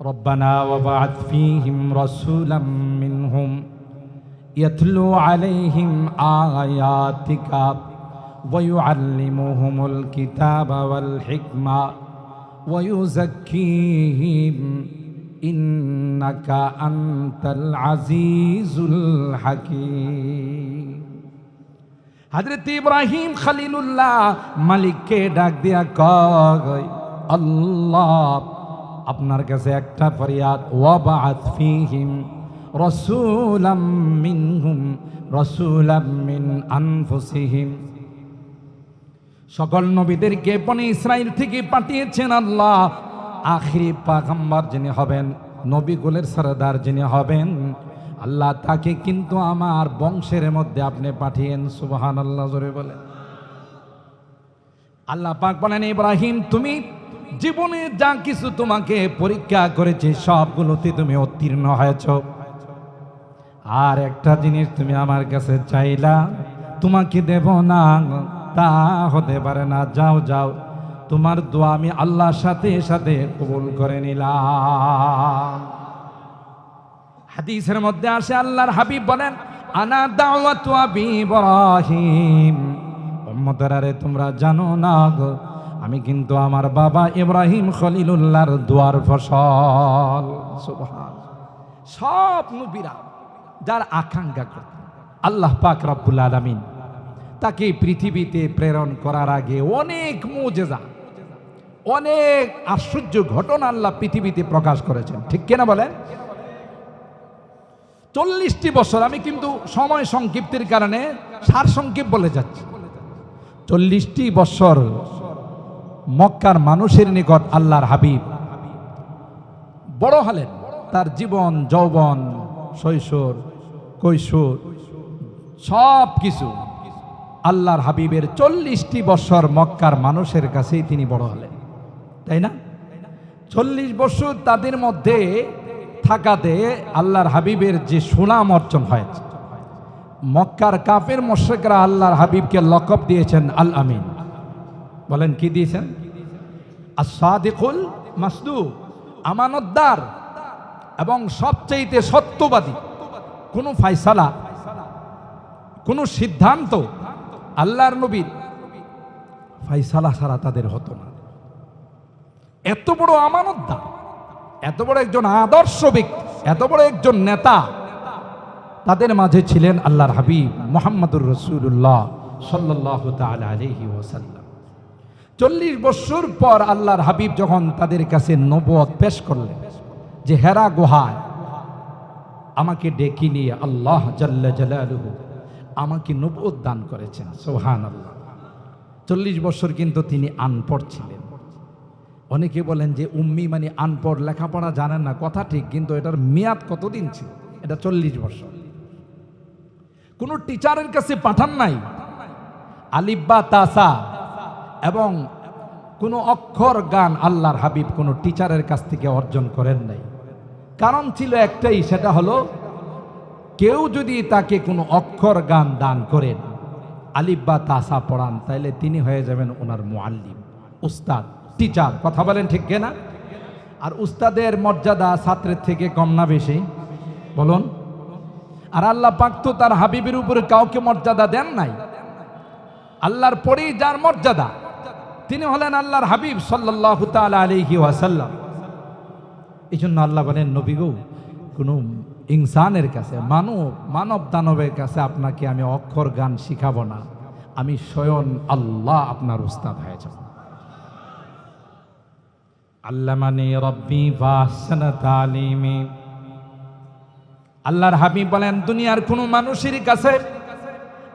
ربنا وبعث فيهم رسولا منهم يتلو عليهم آياتك ويعلمهم الكتاب والحكمة ويزكيهم إنك أنت العزيز الحكيم হজরত ইব্রাহিম খলিলুল্লাহ মালিককে ডাক দিয়া কয় আল্লাহ আপনার কাছে একটা ফরিয়াদ ওয়াবাত ফিহিম রসুলাম মিনহুম, রসুলাম মিন আনফুসিহিম। সকল নবীদেরকে বনে ইসরায়েল থেকে পাঠিয়েছেন আল্লাহ। আখিরি পাগম্বর যিনি হবেন নবীগুলের সরদার যিনি হবেন, আল্লাহ তাকে কিন্তু আমার বংশের মধ্যে আপনি পাঠিয়েন সুবহান আল্লাহ জোরে বলেন। আল্লাহ পাক বলেন, ইব্রাহিম, তুমি জীবনে যা কিছু তোমাকে পরীক্ষা করেছে, সবগুলোতে তুমি উত্তীর্ণ হয়েছ। আর একটা জিনিস তুমি আমার কাছে চাইলা, তোমাকে দেব না, তা হতে পারে না। যাও যাও, তোমার দোয়া আমি আল্লাহর সাথে সাথে কবুল করে নিলাম। হাদিসের মধ্যে আসে, আল্লাহর হাবিব বলেন, আনা দাওয়াতু আবি ইব্রাহিম। উম্মতেরারে তোমরা জানো না গো আমি কিন্তু আমার বাবা ইব্রাহিম খলিলুল্লাহর দুয়ার ফসল। সব নবীরা যার আকাঙ্ক্ষা করত। আল্লাহ পাক রব্বুল আলামিন তাকে পৃথিবীতে প্রেরণ করার আগে অনেক মুজেজা, অনেক আশ্চর্য ঘটনা আল্লাহ পৃথিবীতে প্রকাশ করেছেন। ঠিক কিনা বলেন? চল্লিশটি বছর আমি কিন্তু সময় সংক্ষিপ্তির কারণে সার সংক্ষেপ বলে যাচ্ছি। চল্লিশটি বছর মক্কার মানুষের নিকট আল্লাহর হাবিব। বড় হলেন তার জীবন, যৌবন, শৈশব, কৈশোর, সব কিছু আল্লাহর হাবিবের চল্লিশটি বছর মক্কার মানুষের কাছেই তিনি বড় হলেন তাই না? চল্লিশ বছর তাদের মধ্যে থাকাতে আল্লাহর হাবিবের যে সুনাম অর্জন হয়েছে। মক্কার কাপের মোশেকরা আল্লাহর হাবিবকে লকব দিয়েছেন আল আমিন। বলেন কি দিয়েছেন? আসাদিকুল মাসদু আমানতদার এবং সবচেয়েতে সত্যবাদী কোনো ফাইসালা, কোনো সিদ্ধান্ত আল্লাহর নবীর ফাইসালা ছাড়া তাদের হতো না। এত বড় আমানতদার, এত বড় একজন আদর্শ ব্যক্তি, এত বড় একজন নেতা তাদের মাঝে ছিলেন আল্লাহর হাবিব মোহাম্মদুর রসুল্লাহ সাল্লাহ আলহি ওসাল্লাম চল্লিশ বছর পর আল্লাহর হাবিব যখন তাদের কাছে নবদ পেশ করলেন, যে, হেরা গুহায়, আমাকে ডেকে নিয়ে আল্লাহ জাল্লা আমাকে নবদ দান করেছেন। সোহান আল্লাহ চল্লিশ বছর কিন্তু তিনি আনপড় ছিলেন। অনেকে বলেন যে, উম্মি মানে আনপড়, লেখাপড়া জানেন না। কথা ঠিক, কিন্তু এটার মেয়াদ কতদিন ছিল? এটা চল্লিশ বছর। কোনো টিচারের কাছে পাঠান নাই? আলিব্বা তাসা এবং কোনো অক্ষর গান আল্লাহর হাবিব কোনো টিচারের কাছ থেকে অর্জন করেন নাই। কারণ ছিল একটাই, সেটা হলো কেউ যদি তাকে কোনো অক্ষর গান দান করেন আলিব্বা তাসা পড়ান, তাইলে তিনি হয়ে যাবেন ওনার মোয়াল্লিম উস্তাদ, টিচার, কথা বলেন ঠিক না? আর উস্তাদের মর্যাদা ছাত্রের থেকে কম না বেশি, বলুন। আর আল্লাহ পাক তো তার হাবিবের উপরে কাউকে মর্যাদা দেন নাই। আল্লাহর পরেই যার মর্যাদা তিনি হলেন আল্লাহর হাবিব সাল্লাহ তালা আলহি ওয়াসাল্লাম। এই জন্য আল্লাহ বলেন, নবী গো, কোনো ইনসানের কাছে, মানব মানব দানবের কাছে আপনাকে আমি অক্ষর গান শিখাবো না। আমি স্বয়ং আল্লাহ আপনার উস্তাদ হয়ে যাব। আল্লামানি রব্বি বাসনা তালিমি। আল্লাহর হাবিব বলেন, দুনিয়ার কোনো মানুষের কাছে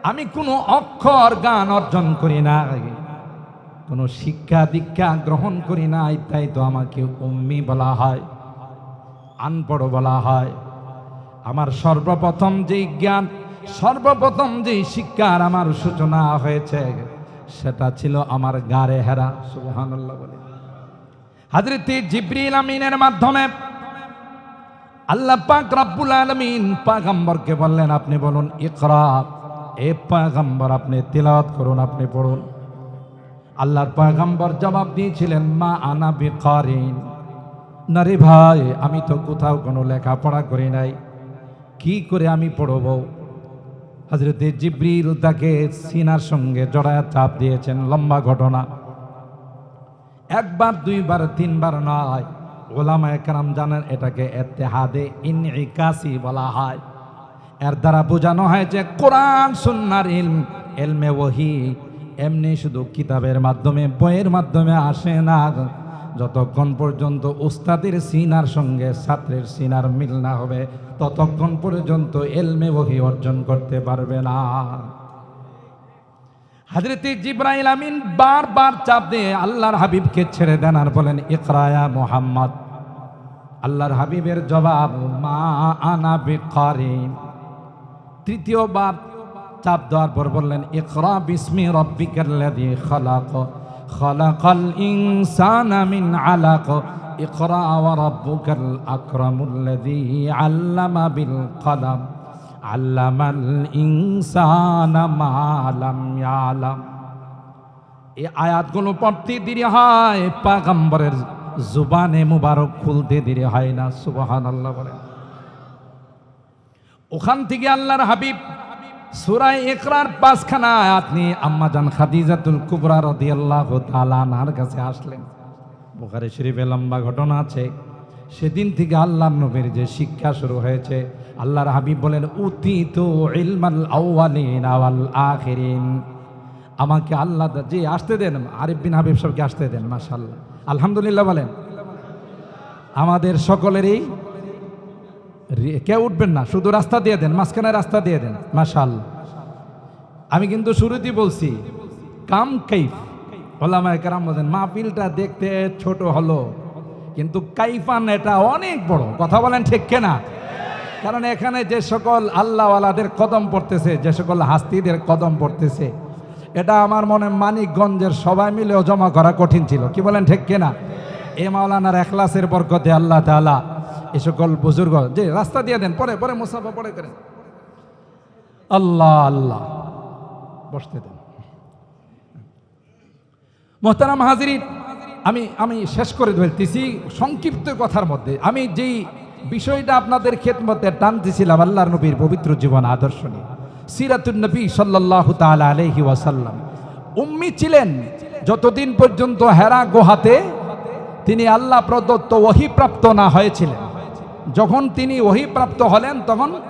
আমি কোনো অক্ষর গান অর্জন করি না। কোনো শিক্ষা দীক্ষা গ্রহণ করি না তাই তো আমাকে উম্মি বলা হয়, আনপড় বলা হয়। আমার সর্বপ্রথম যেই জ্ঞান, সর্বপ্রথম যেই শিক্ষার আমার সূচনা হয়েছে, সেটা ছিল আমার গারে হেরা, সুবহানাল্লাহ বলে। হাজরতে জিব্রিল আমিনের মাধ্যমে আল্লাহ পাক রব্বুল আলমিন পাগম্বরকে বললেন, আপনি বলুন, ইকরা, এ পাগম্বর আপনি তিলাওয়াত করুন, আপনি পড়ুন। আল্লাহর পাগম্বর জবাব দিয়েছিলেন, মা আনা বিকারিন। না রে ভাই, আমি তো কোথাও কোনো লেখাপড়া করি নাই। কি করে আমি পড়ব? হজরতে জিব্রিল তাকে সিনার সঙ্গে জড়ায় চাপ দিয়েছেন, লম্বা ঘটনা। একবার, দুইবার, তিনবার নয়, ওলামা একরাম জানেন এটাকে এতেহাদে ইনইকাসি বলা হয়। এর দ্বারা বোঝানো হয় যে কোরআন, সুন্নার ইলম, এলমে ওহি এমনি শুধু কিতাবের মাধ্যমে, বইয়ের মাধ্যমে আসে না। যতক্ষণ পর্যন্ত উস্তাদের সিনার সঙ্গে ছাত্রের সিনার মিল না হবে, ততক্ষণ পর্যন্ত এলমে বহি অর্জন করতে পারবে না। হাজরতে জিব্রাইল আমিন বারবার চাপ দিয়ে আল্লাহর হাবিবকে ছেড়ে দেন আর বলেন ইকরায়া মোহাম্মদ। আল্লাহর হাবিবের জবাব, মা আনা বিকারিন তৃতীয়বার চাপ দেওয়ার পর বললেন, ইকরা বিসমি রব্বিকাল্লাযী খালাক, খালাকাল ইনসানা মিন আলাক, ইকরা ওয়া রাব্বুকাল আকরামুল্লাযী আল্লামা বিল কলম, আল্লামাল ইনসানা মা লাম ইয়ালাম। এই আয়াতগুলো পড়তে দেরি হয়, পাগম্বরের জুবানে মুবারক খুলতে দেরি হয় না, সুবহানাল্লাহ বলেন। ওখান থেকে আল্লাহর হাবিব সুরাই একরার পাঁচখানা আয়াত নিয়ে আম্মাজান খাদিজাতুল কুবরা রাদিয়াল্লাহু তাআলা আনহার কাছে আসলেন। বুখারী শরীফে লম্বা ঘটনা আছে। সেদিন থেকে আল্লাহ নবীর যে শিক্ষা শুরু হয়েছে, আল্লাহর হাবিব বলেন, উতিতু ইলমাল আউয়ালিন ওয়াল আখিরিন। আমাকে আল্লাহ জি, আসতে দেন। আরিফ বিন হাবিব সবকে আসতে দেন, মাশাআল্লাহ। আলহামদুলিল্লাহ বলেন। আমাদের সকলেরই কেউ উঠবেন না, শুধু রাস্তা দিয়ে দেন, মাঝখানে রাস্তা দিয়ে দেন, মাশাল। আমি কিন্তু শুরুতেই বলছি, কাম কাইফ। ওলামায় কারাম বলেন, মাহফিলটা দেখতে ছোট হলো, কিন্তু কাইফান এটা অনেক বড়। কথা বলেন ঠিক কেনা? কারণ এখানে যে সকল আল্লাহওয়ালাদের কদম পড়তেছে, যে সকল হাস্তিদের কদম পড়তেছে, এটা আমার মনে মানিকগঞ্জের সবাই মিলেও জমা করা কঠিন ছিল। কি বলেন ঠিক কিনা? এ মাওলানার এখলাসের বরকতে আল্লাহ তাআলা এ সকল বুজুর্গ। যে, রাস্তা দিয়ে দেন, পরে পরে মুসাফা পরে করেন আল্লাহ আল্লাহ। বসতে দেন। মোহতারাম হাজিরিন, আমি আমি শেষ করে ধরতেছি সংক্ষিপ্ত কথার মধ্যে। আমি যেই বিষয়টা আপনাদের খেদমতে টানতেছিলাম আল্লাহ নবীর পবিত্র জীবন আদর্শ নিয়ে। সিরাতুন নবী সাল্লাহ তাআলা আলাইহি ওয়াসাল্লাম। উম্মি ছিলেন যতদিন পর্যন্ত হেরা গুহাতে, তিনি আল্লাহ প্রদত্ত ওহিপ্রাপ্ত না হয়েছিলেন। যখন তিনি ওহিপ্রাপ্ত হলেন, তখন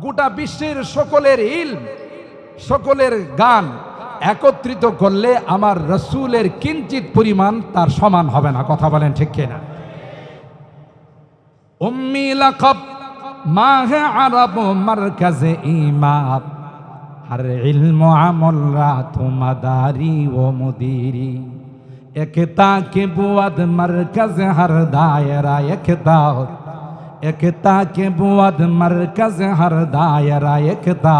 গোটা বিশ্বের সকলের ইলম, সকলের গান একত্রিত করলে আমার রসুলের কিঞ্চিত পরিমাণ তার সমান হবে না। কথা বলেন ঠিক কিনা? হর ইলম আমল রাত মাদারি ও মুদিরি। একতা কে বুয়াদ মরকজ হর দায়রা একতা একতা কে বুয়াদ মরকজ হর দায়রা একতা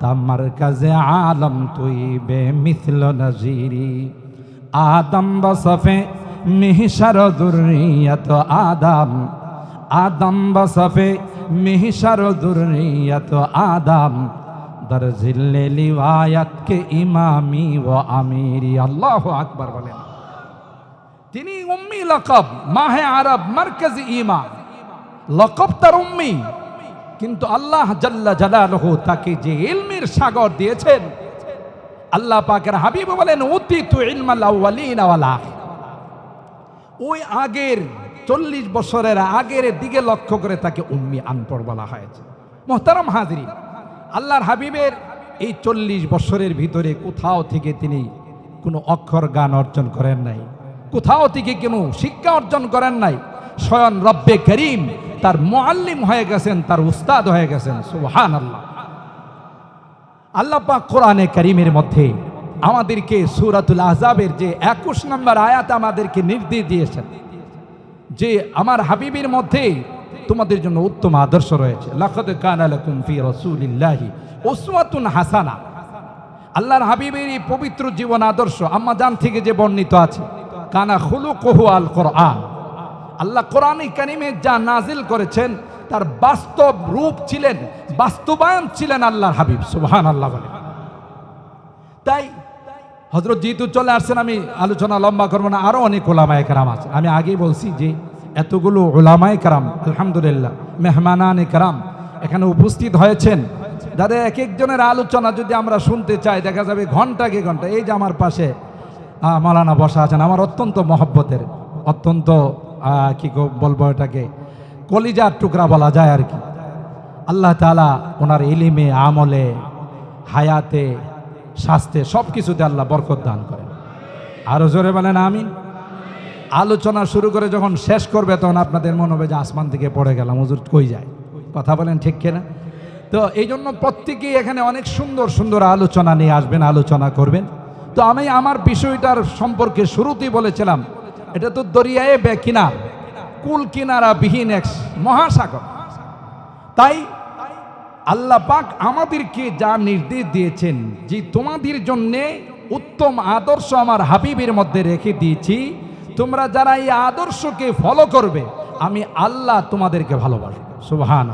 তা মরকজ আলম তুই বেমিসল নজিরি আদম বসফে মিহিসর দুরিয়ত আদম আদম বসফে মিহিসর দুরিয়ত আদম در ذل কে ইমামি ও و আল্লাহু আকবার বলেন তিনি উম্মি লকব, মাহে আরব মার্কাজ ইমা লকব তার উম্মি। কিন্তু আল্লাহ জাল্লা জালালহু তাকে যে ইলমের সাগর দিয়েছেন, আল্লাহ পাকের হাবিব বলেন অতি তু ইলমাল আউয়ালিন ওয়াল ওই আগের চল্লিশ বছরের আগের দিকে লক্ষ্য করে তাকে উম্মি আনপড় বলা হয়েছে। মোহতারম হাজরি, আল্লাহর হাবিবের এই চল্লিশ বছরের ভিতরে কোথাও থেকে তিনি কোনো অক্ষর গান অর্জন করেন নাই। কোথাও থেকে কোনো শিক্ষা অর্জন করেন নাই। স্বয়ং রব্বে করিম তার মোয়াল্লিম হয়ে গেছেন, তার উস্তাদ হয়ে গেছেন। সুবহান আল্লাহ পাক কোরআনে করিমের মধ্যে আমাদেরকে সুরাতুল আহজাবের যে একুশ নম্বর আয়াত আমাদেরকে নির্দেশ দিয়েছেন, যে আমার হাবিবের মধ্যে তোমাদের জন্য উত্তম আদর্শ রয়েছে। রাসূলিল্লাহি উসওয়াতুন হাসানা। আল্লাহর হাবিবের এই পবিত্র জীবন আদর্শ আম্মা জান থেকে যে বর্ণিত আছে কানা খুলুকুহু আল কোরআন। আল্লাহ কোরআন কারিমে যা নাজিল করেছেন, তার বাস্তব রূপ ছিলেন, বাস্তবায়ন ছিলেন আল্লাহর হাবিব সুহান আল্লাহ বলে। তাই হজরত যেহেতু চলে আসছেন, আমি আলোচনা লম্বা করব না আরও অনেক ওলামায় কারাম আছে। আমি আগেই বলছি যে, এতগুলো ওলামায় কারাম, আলহামদুলিল্লাহ, মেহমানান কারাম এখানে উপস্থিত হয়েছেন। দাদা এক একজনের আলোচনা যদি আমরা শুনতে চাই, দেখা যাবে ঘন্টাকে ঘণ্টা, এই যে আমার পাশে আহ, মাওলানা বসা আছেন। আমার অত্যন্ত মহব্বতের অত্যন্ত কি বলব এটাকে কলিজার টুকরা বলা যায় আর কি। আল্লাহ তালা ওনার ইলিমে আমলে হায়াতে স্বাস্থ্যে সব কিছুতে আল্লাহ বরকত দান করেন। আরও জোরে বলেন আমি আলোচনা শুরু করে যখন শেষ করবে তখন আপনাদের মনে হবে যে আসমান থেকে পড়ে গেলাম হুজুর কই যায়? কথা বলেন ঠিক কিনা? তো এই জন্য প্রত্যেকেই এখানে অনেক সুন্দর সুন্দর আলোচনা নিয়ে আসবেন আলোচনা করবেন। তো আমি আমার বিষয়টার সম্পর্কে শুরুতেই বলেছিলাম, এটা তো দরিয়ায় বে কিনার কুল কিনারা বিহীন এক মহাসাগর। তাই আল্লাহ পাক আমাদেরকে যা নির্দেশ দিয়েছেন, যে তোমাদের জন্যে উত্তম আদর্শ আমার হাবিবের মধ্যে রেখে দিয়েছি, তোমরা যারা এই আদর্শকে ফলো করবে, আমি আল্লাহ তোমাদেরকে ভালোবাসবো। সুবহান